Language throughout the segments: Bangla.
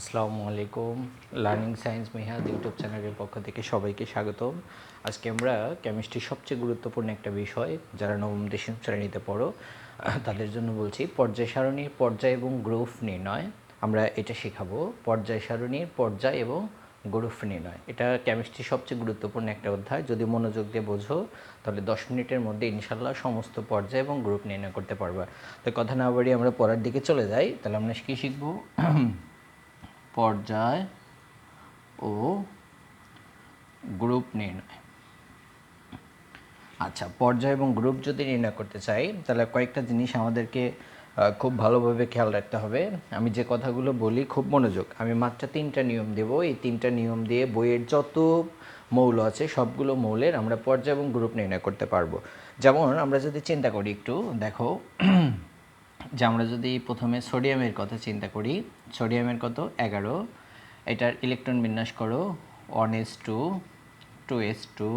আসসালামু আলাইকুম লার্নিং সায়েন্স মেহাদ ইউটিউব চ্যানেলের পক্ষ থেকে সবাইকে স্বাগতম। আজকে আমরা কেমিস্ট্রির সবচেয়ে গুরুত্বপূর্ণ একটা বিষয়, যারা নবম, দশম শ্রেণীতে পড়ো, তাদের জন্য বলছি পর্যায় সারণীর পর্যায় এবং গ্রুপ নির্ণয়। আমরা এটা শেখাবো, পর্যায় সারণীর পর্যায় এবং গ্রুপ নির্ণয়। এটা কেমিস্ট্রির সবচেয়ে গুরুত্বপূর্ণ একটা অধ্যায়। যদি মনোযোগ দিয়ে বোঝো, তাহলে দশ মিনিটের মধ্যে ইনশাল্লাহ সমস্ত পর্যায় এবং গ্রুপ নির্ণয় করতে পারবা। তো কথা না বাড়িয়ে আমরা পড়ার দিকে চলে যাই। তাহলে আমরা কী শিখব? পর্যায় ও গ্রুপ নির্ণয়। আচ্ছা পর্যায় এবং গ্রুপ যদি নির্ণয় করতে চাই, তাহলে কয়েকটা জিনিস আমাদেরকে খুব ভালোভাবে খেয়াল রাখতে হবে। আমি যে কথাগুলো বলি, খুব মনোযোগ। আমি মাত্র তিনটা নিয়ম দেব। এই তিনটা নিয়ম দিয়ে বইয়ের যত মৌল আছে, সবগুলো মৌলের আমরা পর্যায় এবং গ্রুপ নির্ণয় করতে পারব। যেমন আমরা যদি চিন্তা করি একটু, দেখো যে আমরা যদি প্রথমে সোডিয়ামের কথা চিন্তা করি, সোডিয়ামের কত? এগারো। এটার ইলেকট্রন বিন্যাস করো one s two two s two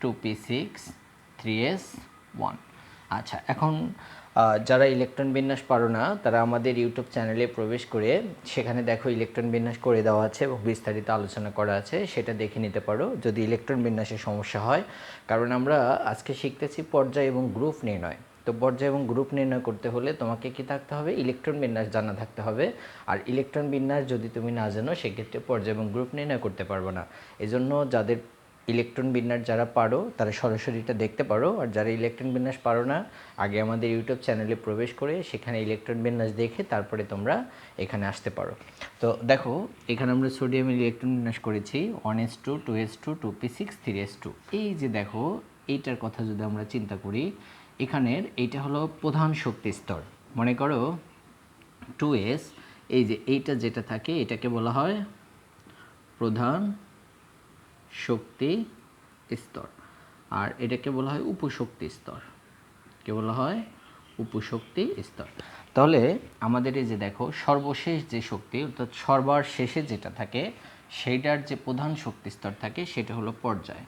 two p six three s one আচ্ছা এখন যারা ইলেকট্রন বিন্যাস পারো না, তারা আমাদের ইউটিউব চ্যানেলে প্রবেশ করে সেখানে দেখো ইলেকট্রন বিন্যাস করে দেওয়া আছে এবং বিস্তারিত আলোচনা করা আছে, সেটা দেখে নিতে পারো। যদি ইলেকট্রন বিন্যাসের সমস্যা হয়, কারণ আমরা আজকে শিখতেছি পর্যায় এবং গ্রুপ নির্ণয়। তো পর্যায় এবং গ্রুপ নির্ণয় করতে হলে তোমাকে কি থাকতে হবে? ইলেকট্রন বিন্যাস জানা থাকতে হবে। আর ইলেকট্রন বিন্যাস যদি তুমি না জানো, সেক্ষেত্রে পর্যায় এবং গ্রুপ নির্ণয় করতে পারবে না। এজন্য যাদের ইলেকট্রন বিন্যাস যারা পারো, তারা সরাসরি এটা দেখতে পারো। আর যারা ইলেকট্রন বিন্যাস পারো না, আগে আমাদের ইউটিউব চ্যানেলে প্রবেশ করে সেখানে ইলেকট্রন বিন্যাস দেখে তারপরে তোমরা এখানে আসতে পারো। তো দেখো, এখানে আমরা সোডিয়ামের ইলেকট্রন বিন্যাস করেছি। One s two two s two two p six three s two এই যে দেখো, এইটার কথা যদি আমরা চিন্তা করি এখানের এইটা হলো প্রধান শক্তি স্তর। মনে করো টু এস এই যে এইটা যেটা থাকে, এটাকে বলা হয় প্রধান শক্তি স্তর। আর এটাকে বলা হয় উপশক্তি স্তর। কে বলা হয় উপশক্তি স্তর। তাহলে আমাদের এই যে দেখো, সর্বশেষ যে শক্তি, অর্থাৎ সর্বার শেষে যেটা থাকে, সেইটার যে প্রধান শক্তি স্তর থাকে, সেটা হলো পর্যায়।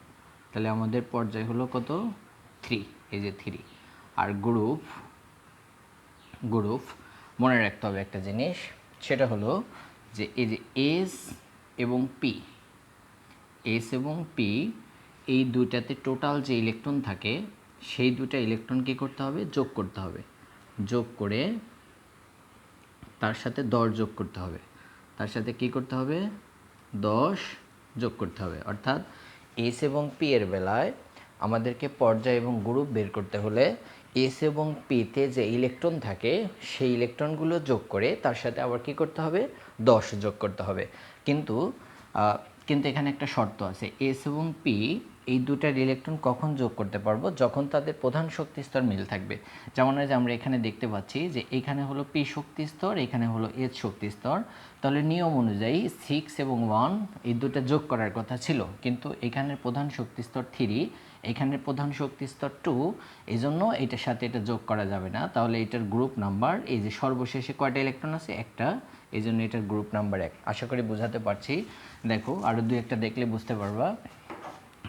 তাহলে আমাদের পর্যায় হলো কত? থ্রি এই যে থ্রি আর গ্রুপ গ্রুপ মনে রাখতে হবে একটা জিনিস, সেটা হলো যে এই যে এস এবং পি এস এবং পি এই দুইটাতে টোটাল যে ইলেকট্রন থাকে, সেই দুটা ইলেকট্রন কী করতে হবে? যোগ করতে হবে। যোগ করে তার সাথে দশ যোগ করতে হবে। তার সাথে কি করতে হবে? দশ যোগ করতে হবে। অর্থাৎ এস এবং পি এর বেলায় আমাদেরকে পর্যায় এবং গ্রুপ বের করতে হলে এস এবং পিতে যে ইলেকট্রন থাকে, সেই ইলেকট্রনগুলো যোগ করে তার সাথে আবার কি করতে হবে? দশ যোগ করতে হবে। কিন্তু কিন্তু এখানে একটা শর্ত আছে। এস এবং পি এই দুটার ইলেকট্রন কখন যোগ করতে পারব? যখন তাদের প্রধান শক্তি স্তর মিল থাকবে। যেমন যে আমরা এখানে দেখতে পাচ্ছি যে এখানে হলো পি শক্তি স্তর এখানে হলো এস শক্তি স্তর তাহলে নিয়ম অনুযায়ী সিক্স এবং ওয়ান এই দুটা যোগ করার কথা ছিল। কিন্তু এখানের প্রধান শক্তি স্তর থ্রি এখানের প্রধান শক্তি স্তর টু এই জন্য এটার সাথে এটা যোগ করা যাবে না। তাহলে এটার গ্রুপ নাম্বার এই যে সর্বশেষে কয়টা ইলেকট্রন আছে? একটা। এই জন্য এটার গ্রুপ নাম্বার এক। আশা করি বোঝাতে পারছি। দেখো আরও দুই একটা দেখলে বুঝতে পারবা।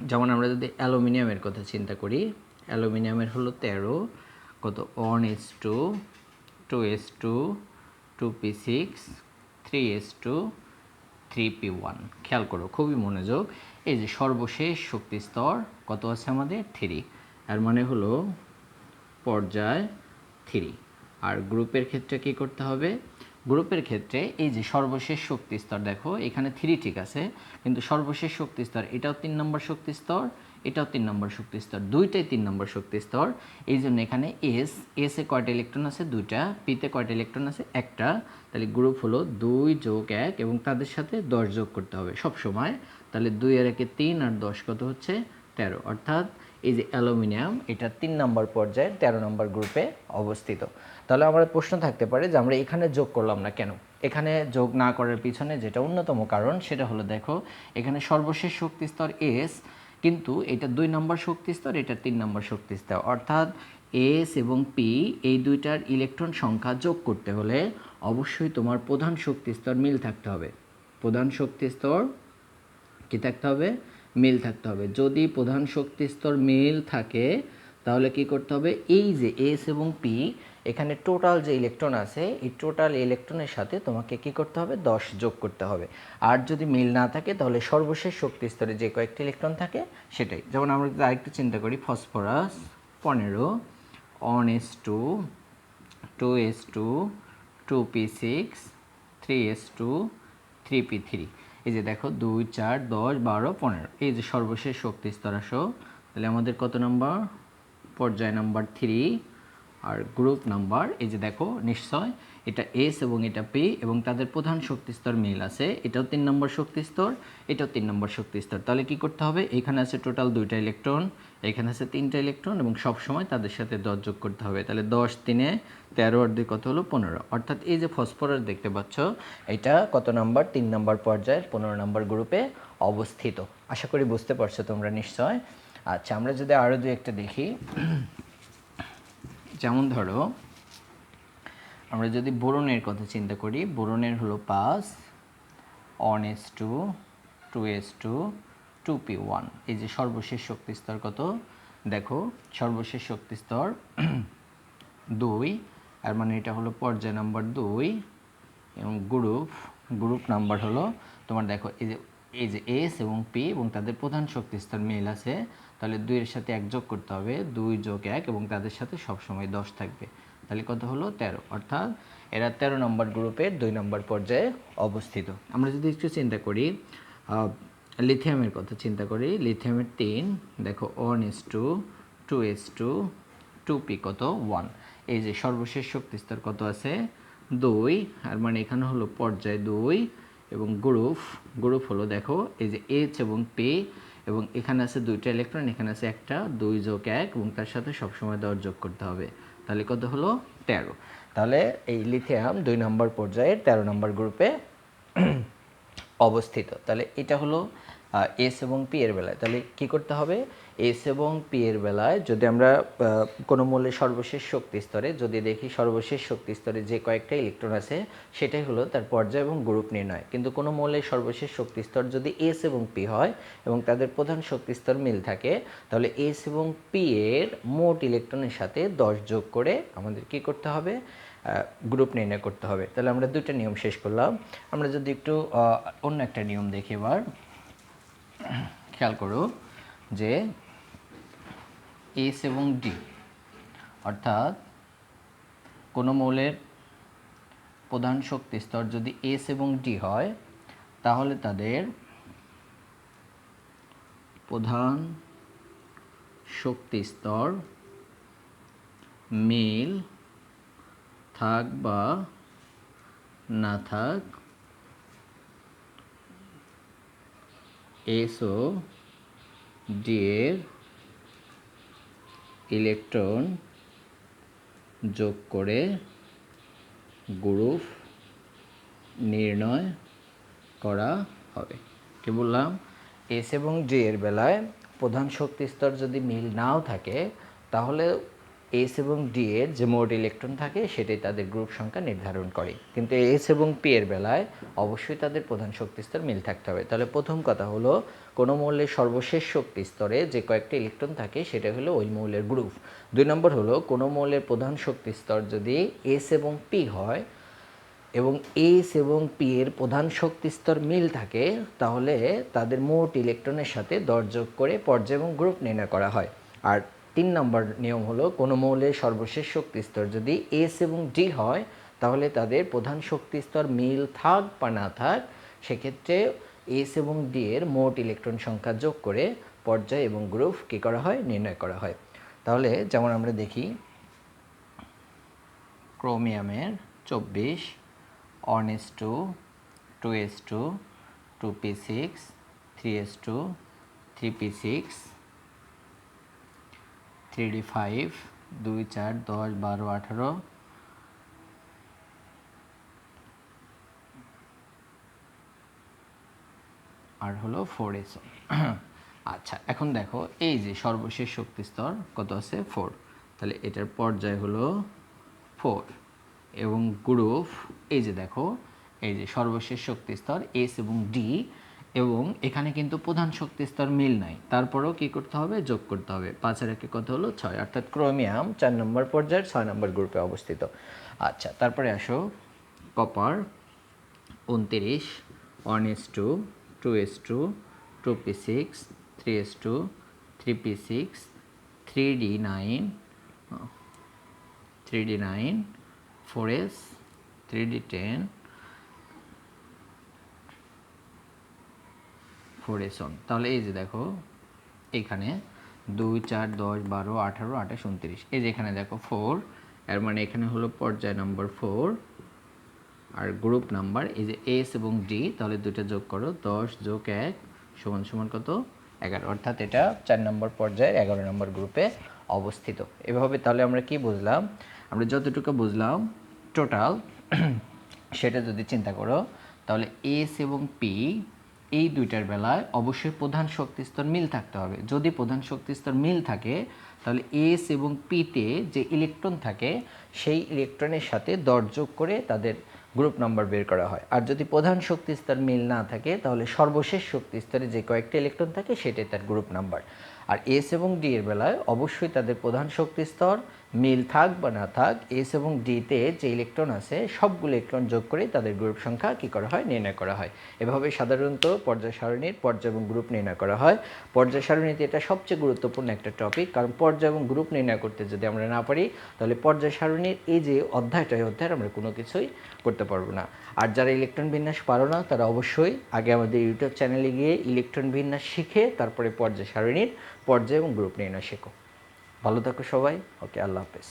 যেমন আমরা যদি অ্যালুমিনিয়ামের কথা চিন্তা করি, অ্যালুমিনিয়ামের হলো তেরো, কত? One s two two s two two p six three s two three p one খেয়াল করো, খুবই মনোযোগ। এই যে সর্বশেষ শক্তি স্তর কত আছে আমাদের? থ্রি এর মানে হলো পর্যায় থ্রি আর গ্রুপের ক্ষেত্রে কি করতে হবে? গ্রুপের ক্ষেত্রে এই যে সর্বশেষ শক্তি স্তর, দেখো, এখানে থ্রি ঠিক আছে, কিন্তু সর্বশেষ শক্তি স্তর, এটাও তিন নম্বর শক্তি স্তর, এটাও তিন নম্বর শক্তি স্তর, দুইটাই তিন নম্বর শক্তি স্তর। এই জন্য এখানে এস এস এ কয়টা ইলেকট্রন আছে? দুইটা পিতে কয়টা ইলেকট্রন আছে? একটা। তাহলে গ্রুপ হলো দুই যোগ এক এবং তাদের সাথে দশ যোগ করতে হবে সব সময়। তাহলে দুই আর একে তিন আর দশ কত হচ্ছে? তেরো। অর্থাৎ এই যে অ্যালুমিনিয়াম, এটা তিন নম্বর পর্যায়ে তেরো নম্বর গ্রুপে অবস্থিত। তাহলে আমার প্রশ্ন থাকতে পারে যে আমরা এখানে যোগ করলাম না কেন? এখানে যোগ না করার পিছনে যেটা অন্যতম কারণ সেটা হলো দেখো, এখানে সর্বশেষ শক্তি স্তর এস কিন্তু এটা দুই নম্বর শক্তি স্তর, এটা তিন নম্বর শক্তি স্তর। অর্থাৎ এস এবং পি এই দুইটার ইলেকট্রন সংখ্যা যোগ করতে হলে অবশ্যই তোমার প্রধান শক্তি স্তর মিল থাকতে হবে। প্রধান শক্তি স্তর কি থাকতে হবে? মিল থাকতে হবে। যদি প্রধান শক্তি স্তর মিল থাকে, তাহলে কি করতে হবে? এই যে এস এবং পি এখানে টোটাল যে ইলেকট্রন আছে, এই টোটাল ইলেকট্রনের সাথে তোমাকে কি করতে হবে? দশ যোগ করতে হবে। আর যদি মিল না থাকে, তাহলে সর্বশেষ শক্তি স্তরে যে কয়েকটি ইলেকট্রন থাকে, সেটাই। যেমন আমরা যদি আরেকটু চিন্তা করি ফসফরাস পনেরো one s two two s two two p six three s two three p three এই যে দেখো, দুই, চার, দশ, বারো, পনেরো। এই যে সর্বশেষ শক্তি স্তর আসো। তাহলে আমাদের কত নাম্বার পর্যায় নাম্বার থ্রি আর গ্রুপ নাম্বার, এই যে দেখো, নিশ্চয়, এটা এস এবং এটা পি এবং তাদের প্রধান শক্তিস্তর মিল আছে। এটাও তিন নম্বর শক্তিস্তর, এটাও তিন নম্বর শক্তিস্তর। তাহলে কি করতে হবে? এখানে আছে টোটাল দুইটা ইলেকট্রন এখানে আছে তিনটা ইলেকট্রন এবং সব সময় তাদের সাথে দশ যোগ করতে হবে। তাহলে দশ তিনে তেরো আর দুই কত হলো? পনেরো। অর্থাৎ এই যে ফসফরাস দেখতে পাচ্ছ, এটা কত নাম্বার? তিন নম্বর পর্যায়ের পনেরো নম্বর গ্রুপে অবস্থিত। আশা করি বুঝতে পারছ তোমরা নিশ্চয়। আচ্ছা আমরা যদি আরও দু একটা দেখি। যেমন ধরো, আমরা যদি বোরনের কথা চিন্তা করি, বোরনের হলো pass one s two two s two two p one এই যে সর্বশেষ শক্তি স্তর কত? দেখো, সর্বশেষ শক্তি স্তর দুই আর মানে এটা হলো পর্যায় নাম্বার দুই, এবং গ্রুপ গ্রুপ নাম্বার হলো তোমার দেখো, এই যে এই যে এস এবং পি এবং তাদের প্রধান শক্তি স্তর মিল আছে, তাহলে দুইয়ের সাথে এক যোগ করতে হবে, দুই যোগ এক এবং তাদের সাথে সবসময় দশ থাকবে। তাহলে কত হলো? তেরো। অর্থাৎ এরা তেরো নম্বর গ্রুপের দুই নম্বর পর্যায়ে অবস্থিত। আমরা যদি একটু চিন্তা করি লিথিয়ামের কথা চিন্তা করি, লিথিয়ামের তিন, দেখো one s two two s two two p কত? ওয়ান এই যে সর্বশেষ শক্তি স্তর কত আছে? দুই। আর মানে এখানে হলো পর্যায় দুই এবং গ্রুপ গ্রুপ হলো দেখো, এই যে এইচ এবং পি এবং এখানে আছে দুইটা ইলেকট্রন এখানে আছে একটা, দুই যোগ এক, এবং তার সাথে সবসময় দর যোগ করতে হবে। তাহলে কত হলো? তেরো। তাহলে এই লিথিয়াম দুই নম্বর পর্যায়ে তেরো নম্বর গ্রুপে অবস্থিত। তাহলে এটা হলো এস এবং পি এর বেলায়। তাহলে কি করতে হবে? এস এবং পি এর বেলায় যদি আমরা কোনো মূল্যের সর্বশেষ শক্তি স্তরে, যদি দেখি সর্বশেষ শক্তি স্তরে যে কয়েকটা ইলেকট্রন আছে, সেটাই হলো তার পর্যায় এবং গ্রুপ নির্ণয়। কিন্তু কোনো মৌলের সর্বশেষ শক্তি স্তর যদি এস এবং পি হয় এবং তাদের প্রধান শক্তি স্তর মিল থাকে, তাহলে এস এবং পি এর মোট ইলেকট্রনের সাথে দশ যোগ করে আমাদের কি করতে হবে? গ্রুপ নির্ণয় করতে হবে। তাহলে আমরা দুটো নিয়ম শেষ করলাম। আমরা যদি একটু অন্য একটা নিয়ম দেখি এবার। খেয়াল করো যে এস এবং ডি অর্থাৎ কোনো মৌলের প্রধান শক্তি স্তর যদি এস এবং ডি হয়, তাহলে তাদের প্রধান শক্তি স্তর মিল থাক বা না থাক এস ও ডি এর ইলেকট্রন যোগ করে গ্রুপ নির্ণয় করা হবে। কি বললাম? এস এবং ডি এর বেলায় প্রধান শক্তি স্তর যদি মিল নাও থাকে, তাহলে এস এবং ডি এর যে মোট ইলেকট্রন থাকে, সেটাই তাদের গ্রুপ সংখ্যা নির্ধারণ করে। কিন্তু এস এবং পি এর বেলায় অবশ্যই তাদের প্রধান শক্তি স্তর মিল থাকতে হবে। তাহলে প্রথম কথা হলো, কোনো মৌলের সর্বশেষ শক্তি স্তরে যে কয়েকটি ইলেকট্রন থাকে, সেটা হলো ওই মৌলের গ্রুপ দুই নম্বর হলো, কোনো মৌলের প্রধান শক্তি স্তর যদি এস এবং পি হয় এবং এস এবং পি এর প্রধান শক্তি স্তর মিল থাকে, তাহলে তাদের মোট ইলেকট্রনের সাথে দর যোগ করে পর্যায় এবং গ্রুপ নির্ণয় করা হয়। আর তিন নম্বর নিয়ম হলো, কোনো মৌলের সর্বশেষ শক্তি স্তর যদি এস এবং ডি হয়, তাহলে তাদের প্রধান শক্তি স্তর মিল থাক বা না থাক, সেক্ষেত্রে এস এবং ডি এর মোট ইলেকট্রন সংখ্যা যোগ করে পর্যায় এবং গ্রুপ কী করা হয়? নির্ণয় করা হয়। তাহলে যেমন আমরা দেখি, ক্রোমিয়ামের চব্বিশ one s two two s two two p six, three s two, three p six three d five, দুই চার, দশ, বারো, আঠারো। আর হলো ফোর এস আচ্ছা এখন দেখো, এই যে সর্বশেষ শক্তি স্তর, কত আছে? ফোর তাহলে এটার পর্যায় হলো ফোর এবং গ্রুপ এই যে দেখো, এই যে সর্বশেষ শক্তি স্তর এস এবং ডি এবং এখানে কিন্তু প্রধান শক্তি স্তর মিল নাই। তারপরেও কি করতে হবে? যোগ করতে হবে। পাঁচের একে কত হলো? ছয়। অর্থাৎ ক্রোমিয়াম চার নম্বর পর্যায়ের ছয় নম্বর গ্রুপে অবস্থিত। আচ্ছা তারপরে আসো। কপার, উনতিরিশ, one s two two s two two p six, three s two, three p six, three d nine, three d nine, four s, three d ten four one তাহলে এই যে দেখো এখানে দুই, চার, দশ, বারো, আঠারো, আঠাশ, উনত্রিশ। এই যে এখানে দেখো ফোর এর মানে এখানে হলো পর্যায় নম্বর ফোর আর গ্রুপ নাম্বার এই যে এস এবং ডি তাহলে দুটো যোগ করো, দশ যোগ এক সমান সমান কত? এগারো। অর্থাৎ এটা চার নম্বর পর্যায়ের এগারো নম্বর গ্রুপে অবস্থিত। এভাবে তাহলে আমরা কি বুঝলাম? আমরা যতটুকু বুঝলাম টোটাল সেটা যদি চিন্তা করো, তাহলে এস এবং পি এই দুইটার বেলায় অবশ্যই প্রধান শক্তিস্তর মিল থাকতে হবে। যদি প্রধান শক্তিস্তর মিল থাকে, তাহলে এস এবং পিতে যে ইলেকট্রন থাকে, সেই ইলেকট্রনের সাথে দর যোগ করে তাদের গ্রুপ নাম্বার বের করা হয়। আর যদি প্রধান শক্তিস্তর মিল না থাকে, তাহলে সর্বশেষ শক্তিস্তরে যে কয়েকটি ইলেকট্রন থাকে, সেটাই তার গ্রুপ নাম্বার আর এস এবং ডি এর বেলায় অবশ্যই তাদের প্রধান শক্তি স্তর, মিল থাক বা না থাক, এস এবং ডিতে যে ইলেকট্রন আছে, সবগুলো ইলেকট্রন যোগ করে তাদের গ্রুপ সংখ্যা কী করা হয়, নির্ণয় করা হয়। এভাবে সাধারণত পর্যায় সারণীর পর্যায় এবং গ্রুপ নির্ণয় করা হয়। পর্যায় সারণীতে এটা সবচেয়ে গুরুত্বপূর্ণ একটা টপিক কারণ পর্যায় এবং গ্রুপ নির্ণয় করতে যদি আমরা না পারি, তাহলে পর্যায় সারণীর এই যে অধ্যায়টা এই অধ্যায়ের আমরা কোনো কিছুই করতে পারব না। আর যারা ইলেকট্রন বিন্যাস পারো না, তারা অবশ্যই আগে আমাদের ইউটিউব চ্যানেলে গিয়ে ইলেকট্রন বিন্যাস শিখে তারপরে পর্যায় সারণীর পর্যায় এবং গ্রুপ নির্ণয় শেখো। ভালো থাকো সবাই। ওকে আল্লাহ হাফেজ।